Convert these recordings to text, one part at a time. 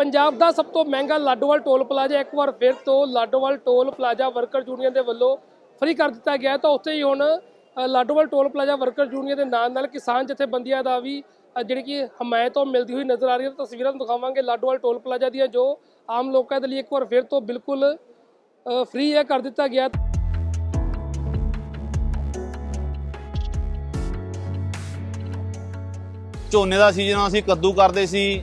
ਪੰਜਾਬ ਦਾ ਸਭ ਤੋਂ ਮਹਿੰਗਾ ਲਾਡੋਵਾਲ ਟੋਲ ਪਲਾਜ਼ਾ ਇੱਕ ਵਾਰ ਫਿਰ ਤੋਂ Ladowal toll plaza worker union ਦੇ ਵੱਲੋਂ ਫ੍ਰੀ ਕਰ ਦਿੱਤਾ ਗਿਆ ਤਾਂ ਉੱਥੇ ਹੀ ਹੁਣ Ladowal toll plaza worker union ਦੇ ਨਾਲ ਨਾਲ ਕਿਸਾਨ ਜਥੇਬੰਦੀਆਂ ਦਾ ਵੀ ਜਿਹੜੀ ਕਿ ਹਮਾਇਤ ਉਹ ਮਿਲਦੀ ਹੋਈ ਨਜ਼ਰ ਆ ਰਹੀ ਹੈ। ਤਸਵੀਰਾਂ ਤੁਹਾਨੂੰ ਦਿਖਾਵਾਂਗੇ ਲਾਡੋਵਾਲ ਟੋਲ ਪਲਾਜ਼ਾ ਦੀਆਂ ਜੋ ਆਮ ਲੋਕਾਂ ਦੇ ਲਈ ਇੱਕ ਵਾਰ ਫਿਰ ਤੋਂ ਬਿਲਕੁਲ ਫ੍ਰੀ ਹੈ ਕਰ ਦਿੱਤਾ ਗਿਆ। ਝੋਨੇ ਦਾ ਸੀਜ਼ਨ ਅਸੀਂ ਕੱਦੂ ਕਰਦੇ ਸੀ।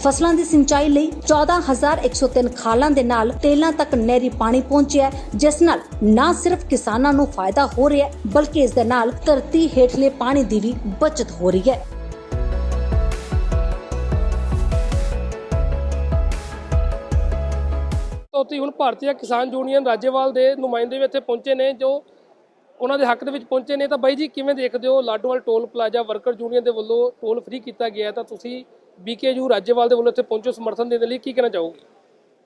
ਫਸਲਾਂ ਦੀ ਸਿੰਚਾਈ ਲਈ 14103 ਖਾਲਾਂ ਦੇ ਨਾਲ ਤੇਲਾਂ ਤੱਕ ਨਹਿਰੀ ਪਾਣੀ ਪਹੁੰਚਿਆ ਜਿਸ ਨਾਲ ਨਾ ਸਿਰਫ ਕਿਸਾਨਾਂ ਨੂੰ ਫਾਇਦਾ ਹੋ ਰਿਹਾ ਬਲਕਿ ਇਸ ਦੇ ਨਾਲ ਧਰਤੀ ਹੇਠਲੇ ਪਾਣੀ ਦੀ ਵੀ ਬਚਤ ਹੋ ਰਹੀ ਹੈ। ਤਾਂ ਹੁਣ ਭਾਰਤੀ ਕਿਸਾਨ ਯੂਨੀਅਨ ਰਾਜੇਵਾਲ ਦੇ ਨੁਮਾਇੰਦੇ ਵੀ ਇੱਥੇ ਪਹੁੰਚੇ ਨੇ, ਜੋ ਉਹਨਾਂ ਦੇ ਹੱਕ ਦੇ ਵਿੱਚ ਪਹੁੰਚੇ ਨੇ। ਤਾਂ ਬਾਈ ਜੀ, ਕਿਵੇਂ ਦੇਖਦੇ ਹੋ Ladowal toll plaza worker union ਦੇ ਵੱਲੋਂ ਟੋਲ ਫ੍ਰੀ ਕੀਤਾ ਗਿਆ ਤਾਂ ਤੁਸੀਂ ਬੀਕੇਯੂ ਰਾਜੇਵਾਲ ਦੇ ਵੱਲੋਂ ਇੱਥੇ ਪਹੁੰਚੋ ਸਮਰਥਨ ਦੇਣ ਦੇ ਲਈ ਕੀ ਕਹਿਣਾ ਚਾਹੋਗੇ?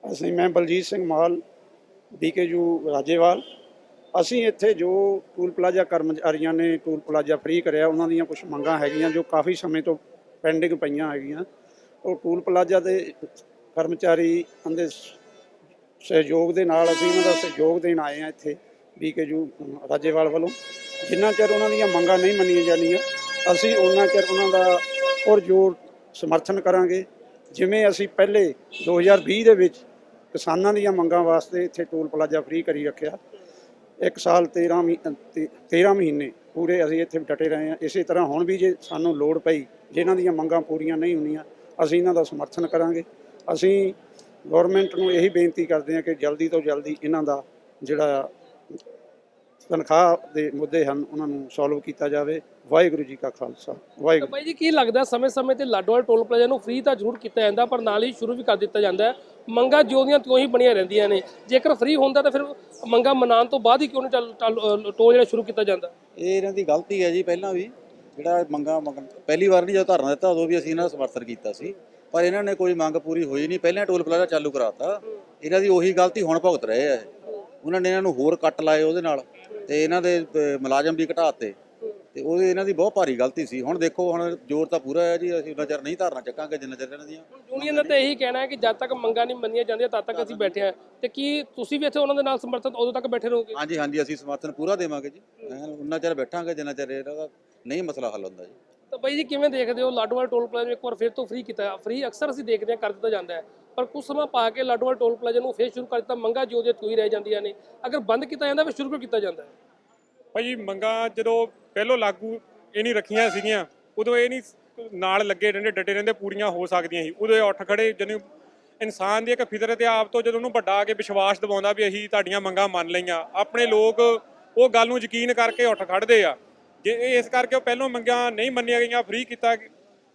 ਅਸੀਂ, ਮੈਂ ਬਲਜੀਤ ਸਿੰਘ ਮਾਲ, ਬੀਕੇਯੂ ਰਾਜੇਵਾਲ। ਅਸੀਂ ਇੱਥੇ ਜੋ ਟੂਲ ਪਲਾਜ਼ਾ ਕਰਮਚਾਰੀਆਂ ਨੇ ਟੂਲ ਪਲਾਜ਼ਾ ਫ੍ਰੀ ਕਰਿਆ, ਉਹਨਾਂ ਦੀਆਂ ਕੁਝ ਮੰਗਾਂ ਹੈਗੀਆਂ ਜੋ ਕਾਫੀ ਸਮੇਂ ਤੋਂ ਪੈਂਡਿੰਗ ਪਈਆਂ ਹੈਗੀਆਂ। ਉਹ ਟੂਲ ਪਲਾਜ਼ਾ ਦੇ ਕਰਮਚਾਰੀ ਦੇ ਸਹਿਯੋਗ ਦੇ ਨਾਲ ਅਸੀਂ ਉਹਨਾਂ ਦਾ ਸਹਿਯੋਗ ਦੇਣ ਆਏ ਆ ਇੱਥੇ ਬੀਕੇਯੂ ਰਾਜੇਵਾਲ ਵੱਲੋਂ। ਜਿੰਨਾ ਚਿਰ ਉਹਨਾਂ ਦੀਆਂ ਮੰਗਾਂ ਨਹੀਂ ਮੰਨੀਆਂ ਜਾਂਦੀਆਂ, ਅਸੀਂ ਉਹਨਾਂ ਚਿਰ ਉਹਨਾਂ ਦਾ ਪੁਰਜੋਰ ਸਮਰਥਨ ਕਰਾਂਗੇ। ਜਿਵੇਂ ਅਸੀਂ ਪਹਿਲੇ 2020 ਦੇ ਵਿੱਚ ਕਿਸਾਨਾਂ ਦੀਆਂ ਮੰਗਾਂ ਵਾਸਤੇ ਇੱਥੇ ਟੋਲ ਪਲਾਜ਼ਾ ਫ੍ਰੀ ਕਰੀ ਰੱਖਿਆ। ਇੱਕ ਸਾਲ 13 ਮਹੀ- 13 ਮਹੀਨੇ ਪੂਰੇ ਅਸੀਂ ਇੱਥੇ ਡਟੇ ਰਹੇ ਹਾਂ। ਇਸੇ ਤਰ੍ਹਾਂ ਹੁਣ ਵੀ ਜੇ ਸਾਨੂੰ ਲੋੜ ਪਈ, ਜਿਨ੍ਹਾਂ ਦੀਆਂ ਮੰਗਾਂ ਪੂਰੀਆਂ ਨਹੀਂ ਹੁੰਦੀਆਂ, ਅਸੀਂ ਇਹਨਾਂ ਦਾ ਸਮਰਥਨ ਕਰਾਂਗੇ। ਅਸੀਂ ਗਵਰਨਮੈਂਟ ਨੂੰ ਇਹੀ ਬੇਨਤੀ ਕਰਦੇ ਹਾਂ ਕਿ ਜਲਦੀ ਤੋਂ ਜਲਦੀ ਇਹਨਾਂ ਦਾ ਜਿਹੜਾ ਤਨਖਾਹ ਦੇ ਮੁੱਦੇ ਹਨ ਉਹਨਾਂ ਨੂੰ ਸੋਲਵ ਕੀਤਾ ਜਾਵੇ। ਵਾਹਿਗੁਰੂ ਜੀ ਕਾ ਖਾਲਸਾ ਵਾਹਿਗੁਰੂ ਬਾਈ ਜੀ ਕੀ ਲੱਗਦਾ ਸਮੇਂ-ਸਮੇਂ ਤੇ ਲਾਡੋਵਾਲ ਟੋਲ ਪਲਾਜ਼ਾ ਨੂੰ ਫ੍ਰੀ ਤਾਂ ਜ਼ਰੂਰ ਕੀਤਾ ਜਾਂਦਾ ਪਰ ਨਾਲ ਹੀ ਸ਼ੁਰੂ ਵੀ ਕਰ ਦਿੱਤਾ ਜਾਂਦਾ ਹੈ। ਮੰਗਾਂ ਜਿਉਂ ਦੀਆਂ ਤਿਉਂ ਹੀ ਬਣੀਆਂ ਰਹਿੰਦੀਆਂ ਨੇ। ਜੇਕਰ ਫ੍ਰੀ ਹੁੰਦਾ ਤਾਂ ਫਿਰ ਮੰਗਾਂ ਮਨਾਉਣ ਤੋਂ ਬਾਅਦ ਹੀ ਕਿਉਂ ਨਹੀਂ ਟੋਲ ਜਿਹੜਾ ਸ਼ੁਰੂ ਕੀਤਾ ਜਾਂਦਾ? ਇਹ ਇਹਨਾਂ ਦੀ ਗਲਤੀ ਹੈ ਜੀ ਪਹਿਲਾਂ ਵੀ ਜਿਹੜਾ ਮੰਗਾ ਮੰਗਣ ਪਹਿਲੀ ਵਾਰ ਨਹੀਂ ਜਦੋਂ ਧਰਨਾ ਦਿੱਤਾ ਉਦੋਂ ਵੀ ਅਸੀਂ ਇਹਨਾਂ ਦਾ ਸਮਰਥਨ ਕੀਤਾ ਸੀ। ਪਰ ਇਹਨਾਂ ਨੇ ਕੋਈ ਮੰਗ ਪੂਰੀ ਹੋਈ ਨਹੀਂ। ਪਹਿਲਾਂ ਟੋਲ ਪਲਾਜ਼ਾ ਚਾਲੂ ਕਰਾਤਾ। ਇਹਨਾਂ ਦੀ ਉਹੀ ਗਲਤੀ ਹੁਣ ਭੁਗਤ ਰਹੇ ਆ। ਉਹਨਾਂ ਨੇ ਇਹਨਾਂ ਨੂੰ ਹੋਰ ਕੱਟ ਲਾਏ ਉਹਦੇ ਨਾਲ। ਤੇ ਇਹਨਾਂ ਦੇ ਮੁਲਾਜ਼ਮ ਵੀ ਘਟਾਤੇ ਤੇ ਉਹਦੇ ਇਹਨਾਂ ਦੀ ਬਹੁਤ ਭਾਰੀ ਗਲਤੀ ਸੀ। ਹੁਣ ਦੇਖੋ ਹੁਣ ਜ਼ੋਰ ਤਾਂ ਪੂਰਾ ਹੈ ਜੀ ਅਸੀਂ ਉਹਨਾਂ ਚਿਰ ਨਹੀਂ ਧਰਨਾ ਚੱਕਾਂਗੇ ਜਿੰਨਾ ਚਿਰ ਇਹਨਾਂ ਦੀਆਂ। ਯੂਨੀਅਨ ਦਾ ਤਾਂ ਇਹੀ ਕਹਿਣਾ ਹੈ ਕਿ ਜਦ ਤੱਕ ਮੰਗਾਂ ਨਹੀਂ ਮੰਨੀਆਂ ਜਾਂਦੀਆਂ ਤਦ ਤੱਕ ਅਸੀਂ ਬੈਠੇ ਹਾਂ। ਤੇ ਕੀ ਤੁਸੀਂ ਵੀ ਇੱਥੇ ਉਹਨਾਂ ਦੇ ਨਾਲ ਸਮਰਥਨ ਉਦੋਂ ਤੱਕ ਬੈਠੇ ਰਹੋਗੇ? ਹਾਂਜੀ ਹਾਂਜੀ ਅਸੀਂ ਸਮਰਥਨ ਪੂਰਾ ਦੇਵਾਂਗੇ ਜੀ। ਉਹਨਾਂ ਚਿਰ ਬੈਠਾਂਗੇ ਜਿੰਨਾ ਚਿਰ ਇਹਦਾ ਦਾ ਨਹੀਂ ਮਸਲਾ ਹੱਲ ਹੁੰਦਾ ਜੀ। ਤਾਂ ਬਾਈ ਜੀ ਕਿਵੇਂ ਦੇਖਦੇ ਹੋ? ਲਾਡੋਵਾਲ ਟੋਲ ਪਲਾਜ਼ਾ ਇੱਕ ਵਾਰ ਫਿਰ ਤੋਂ ਫ੍ਰੀ ਕੀਤਾ। ਫ੍ਰੀ ਅਕਸਰ ਅਸੀਂ ਦੇਖਦੇ ਹਾਂ ਕਰ ਦਿੱਤਾ ਜਾਂਦਾ ਹੈ। ਪਰ ਕੁਝ ਸਮਾਂ ਪਾ ਕੇ ਲਾਡੋਵਾਲ ਟੋਲ ਪਲਾਜ਼ਾ ਨੂੰ ਫੇਰ ਸ਼ੁਰੂ ਕਰ ਦਿੱਤਾ। ਮੰਗਾਂ ਜਿਉਂ ਦੀਆਂ ਤਿਉਂ ਰਹਿ ਜਾਂਦੀਆਂ ਨੇ। ਅਗਰ ਬੰਦ ਕੀਤਾ ਜਾਂਦਾ, ਫਿਰ ਸ਼ੁਰੂ ਕਿਉਂ ਕੀਤਾ ਜਾਂਦਾ? ਹੈ ਭਾਜੀ ਮੰਗਾਂ ਜਦੋਂ ਪਹਿਲੋਂ ਲਾਗੂ ਇਹ ਨਹੀਂ ਰੱਖੀਆਂ ਸੀਗੀਆਂ, ਉਦੋਂ ਇਹ ਨਹੀਂ ਨਾਲ ਲੱਗੇ ਰਹਿੰਦੇ, ਡਟੇ ਰਹਿੰਦੇ, ਪੂਰੀਆਂ ਹੋ ਸਕਦੀਆਂ ਸੀ। ਉਦੋਂ ਇਹ ਉੱਠ ਖੜੇ ਜਦੋਂ ਇਨਸਾਨ ਦੀ ਇੱਕ ਫਿਤਰਤ ਹੈ ਆਪ ਤੋਂ ਜਦੋਂ ਉਹਨੂੰ ਵੱਡਾ ਆ ਕੇ ਵਿਸ਼ਵਾਸ ਦਿਵਾਉਂਦਾ ਵੀ ਅਸੀਂ ਤੁਹਾਡੀਆਂ ਮੰਗਾਂ ਮੰਨ ਲਈਆਂ, ਆਪਣੇ ਲੋਕ ਉਹ ਗੱਲ ਨੂੰ ਯਕੀਨ ਕਰਕੇ ਉੱਠ ਖੜਦੇ ਆ। ਜੇ ਇਹ ਇਸ ਕਰਕੇ ਉਹ ਪਹਿਲੋਂ ਮੰਗਾਂ ਨਹੀਂ ਮੰਨੀਆਂ ਗਈਆਂ ਫ੍ਰੀ ਕੀਤਾ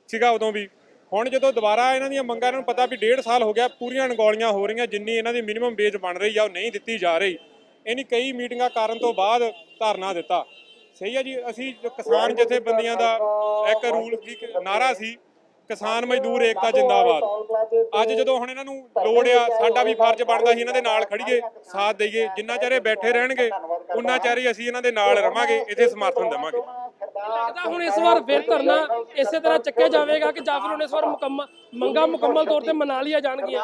ਸੀਗਾ ਉਦੋਂ ਵੀ। ਹੁਣ ਜਦੋਂ ਦੁਬਾਰਾ ਇਹਨਾਂ ਦੀਆਂ ਮੰਗਾਂ, ਇਹਨਾਂ ਨੂੰ ਪਤਾ ਵੀ ਡੇਢ ਸਾਲ ਹੋ ਗਿਆ, ਪੂਰੀਆਂ ਅਣਗੌਲੀਆਂ ਹੋ ਰਹੀਆਂ, ਜਿੰਨੀ ਇਹਨਾਂ ਦੀ ਮਿਨੀਮਮ ਵੇਜ ਬਣ ਰਹੀ ਆ, ਉਹ ਨਹੀਂ ਦਿੱਤੀ ਜਾ ਰਹੀ। ਇਹਨੀ ਕਈ ਮੀਟਿੰਗਾਂ ਕਰਨ ਤੋਂ ਬਾਅਦ ਧਰਨਾ ਦਿੱਤਾ। ਸਹੀ ਹੈ ਜੀ, ਅਸੀਂ ਜੋ ਕਿਸਾਨ ਜਥੇਬੰਦੀਆਂ ਦਾ ਇੱਕ ਰੂਲ ਕੀ ਨਾਰਾ ਸੀ, ਕਿਸਾਨ ਮਜ਼ਦੂਰ ਏਕਤਾ ਜਿੰਦਾਬਾਦ। ਅੱਜ ਜਦੋਂ ਹੁਣ ਇਹਨਾਂ ਨੂੰ ਲੋੜ ਆ, ਸਾਡਾ ਵੀ ਫਰਜ਼ ਬਣਦਾ ਸੀ ਇਹਨਾਂ ਦੇ ਨਾਲ ਖੜੀਏ, ਸਾਥ ਦਈਏ, ਜਿੰਨਾ ਚਿਰ ਇਹ ਬੈਠੇ ਰਹਿਣਗੇ, ਉਨਾ ਚਿਰ ਹੀ ਅਸੀਂ ਇਹਨਾਂ ਦੇ ਨਾਲ ਰਵਾਂਗੇ, ਇੱਥੇ ਸਮਰਥਨ ਦੇਵਾਂਗੇ। ਲੱਗਦਾ ਹੁਣ ਇਸ ਵਾਰ ਫਿਰ ਧਰਨਾ ਇਸੇ ਤਰ੍ਹਾਂ ਚੱਕਿਆ ਜਾਵੇਗਾ ਕਿ ਜਾਂ ਫਿਰ ਹੁਣ ਇਸ ਵਾਰ ਮੁਕੰਮਲ ਮੰਗਾਂ ਮੁਕੰਮਲ ਤੌਰ ਤੇ ਮਨਾ ਲਈਆਂ ਜਾਣਗੀਆਂ।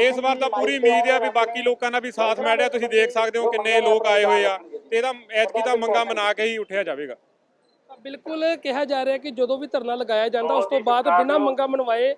ਇਸ ਵਾਰ ਤਾਂ ਪੂਰੀ ਉਮੀਦ ਆ ਵੀ ਬਾਕੀ ਲੋਕਾਂ ਦਾ ਵੀ ਸਾਥ ਮਿਲ ਰਿਹਾ ਤੁਸੀਂ ਦੇਖ ਸਕਦੇ ਹੋ ਕਿੰਨੇ ਲੋਕ ਆਏ ਹੋਏ ਆ ਤੇ ਇਹਦਾ ਐਤਕੀ ਤਾਂ ਮੰਗਾ ਮਨਾ ਕੇ ਹੀ ਉੱਠਿਆ ਜਾਵੇਗਾ। ਬਿਲਕੁਲ ਕਿਹਾ ਜਾ ਰਿਹਾ ਕਿ ਜਦੋਂ ਵੀ ਧਰਨਾ ਲਗਾਇਆ ਜਾਂਦਾ ਉਸ ਤੋਂ ਬਾਅਦ ਬਿਨਾਂ ਮੰਗਾ ਮਨਵਾਏ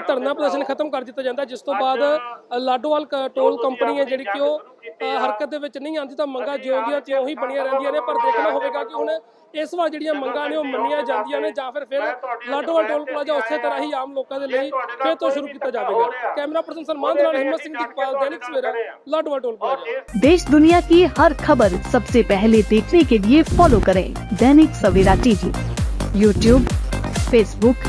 ਧਰਨਾ ਪ੍ਰਦਰਸ਼ਨ ਖਤਮ ਕਰ ਦਿੱਤਾ ਜਾਂਦਾ ਜਿਸ ਤੋਂ ਬਾਅਦ ਅ, ਲਾਡੋਵਾਲ ਕ- ਟੋਲ ਕੰਪਨੀ ਹੈ ਜਿਹੜੀ ਕਿ ਉਹ ਅ, ਹਰਕਤ ਦੇ ਵਿੱਚ ਨਹੀਂ ਆਉਂਦੀ ਤਾਂ ਮੰਗਾ ਜਿਉਂ ਦੀਆਂ ਤਿਉਂ ਹੀ ਬਣੀਆਂ ਰਹਿੰਦੀਆਂ ਨੇ ਪਰ ਦੇਖਣਾ ਹੋਵੇਗਾ ਕਿ ਹੁਣ ਇਸ ਵਾਰ ਜਿਹੜੀਆਂ ਮੰਗਾਂ ਨੇ ਉਹ ਮੰਨੀਆਂ ਜਾਂਦੀਆਂ ਨੇ ਜਾਂ ਫਿਰ ਫਿਰ ਲਾਡੋਵਾਲ ਟੋਲ ਪਲਾਜ਼ਾ ਉਸੇ ਤਰ੍ਹਾਂ ਹੀ ਆਮ ਲੋਕਾਂ ਦੇ ਲਈ ਫਿਰ ਤੋਂ ਸ਼ੁਰੂ ਕੀਤਾ ਜਾਵੇਗਾ ਕੈਮਰਾ ਪਰਸਨ ਸਲਮਾਨ ਦੇ ਨਾਲ ਹਿੰਮਤ ਸਿੰਘ ਜਗਪਾਲ ਦੈਨਿਕ ਸਵੇਰਾ ਲਾਡੋਵਾਲ ਟੋਲ ਪਲਾਜ਼ਾ देश दुनिया की हर खबर सबसे पहले देखने के लिए फॉलो करें Dainik Savera TV YouTube Facebook